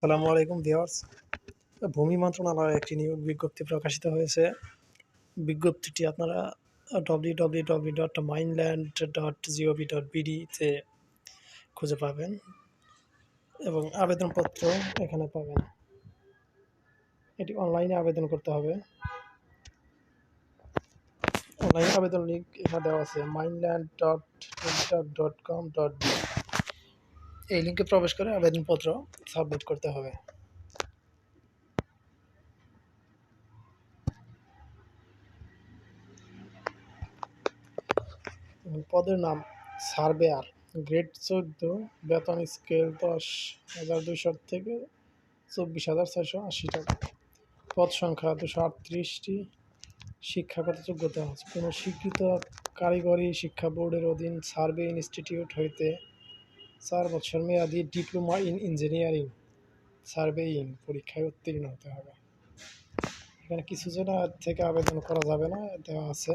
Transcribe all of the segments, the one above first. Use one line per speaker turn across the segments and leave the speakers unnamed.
আসসালামু আলাইকুম ভিউয়ার্স। ভূমি মন্ত্রণালয়ে একটি নিয়োগ বিজ্ঞপ্তি প্রকাশিত হয়েছে। বিজ্ঞপ্তিটি আপনারা W W W dot mainland dot GOV dot বিডিতে খুঁজে পাবেন এবং আবেদনপত্র এখানে পাবেন। এটি অনলাইনে আবেদন করতে হবে। অনলাইন আবেদন লিঙ্ক এখানে দেওয়া আছে। Mainland dot dot com dot এই লিঙ্কে প্রবেশ করে আবেদনপত্র সাবমিট করতে হবে। পদের নাম সার্ভেয়ার গ্রেড চোদ্দ, বেতন স্কেল দশ, হাজার দুইশো থেকে চব্বিশ হাজার ছয়শো আশি টাকা। পদ সংখ্যা দুশো আটত্রিশটি। শিক্ষাগত যোগ্যতা আছে কোনো স্বীকৃত কারিগরি শিক্ষা বোর্ডের অধীন সার্ভে ইনস্টিটিউট হইতে চার বছর মেয়াদি ডিপ্লোমা ইন ইঞ্জিনিয়ারিং। সার্ভেইং পরীক্ষায় উত্তীর্ণ হতে হবে। এখানে কিছু জনের থেকে আবেদন করা যাবে না, দেওয়া আছে।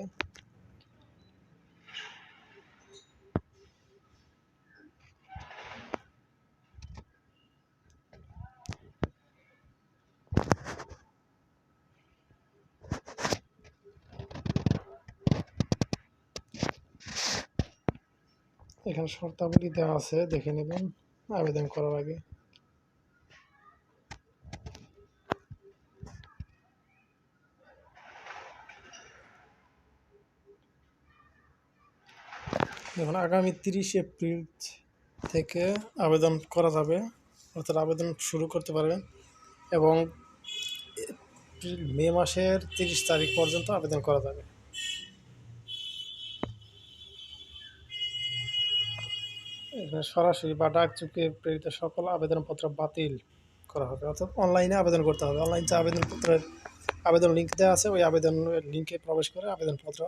এখানে শর্তাবলী দেওয়া আছে, দেখে নেবেন আবেদন করার আগে। দেখুন, আগামী তিরিশ এপ্রিল থেকে আবেদন করা যাবে, অর্থাৎ আবেদন শুরু করতে পারবেন এবং মে মাসের তিরিশ তারিখ পর্যন্ত আবেদন করা যাবে। সরাসরি বা ডাকচুকে প্রেরিত সকল আবেদনপত্র বাতিল করা হবে, অর্থাৎ অনলাইনে আবেদন করতে হবে। অনলাইন যে আবেদনপত্রের আবেদন লিঙ্ক দেওয়া আছে, ওই আবেদন লিঙ্কে প্রবেশ করে আবেদনপত্র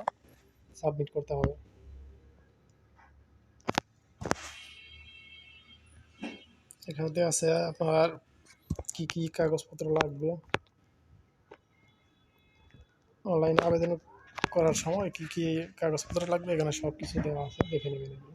সাবমিট করতে হবে। এখানে দেওয়া আছে আপনার কি কি কাগজপত্র লাগবে। অনলাইনে আবেদন করার সময় কি কি কাগজপত্র লাগবে, এখানে সব কিছু দেওয়া আছে, দেখে নেবেন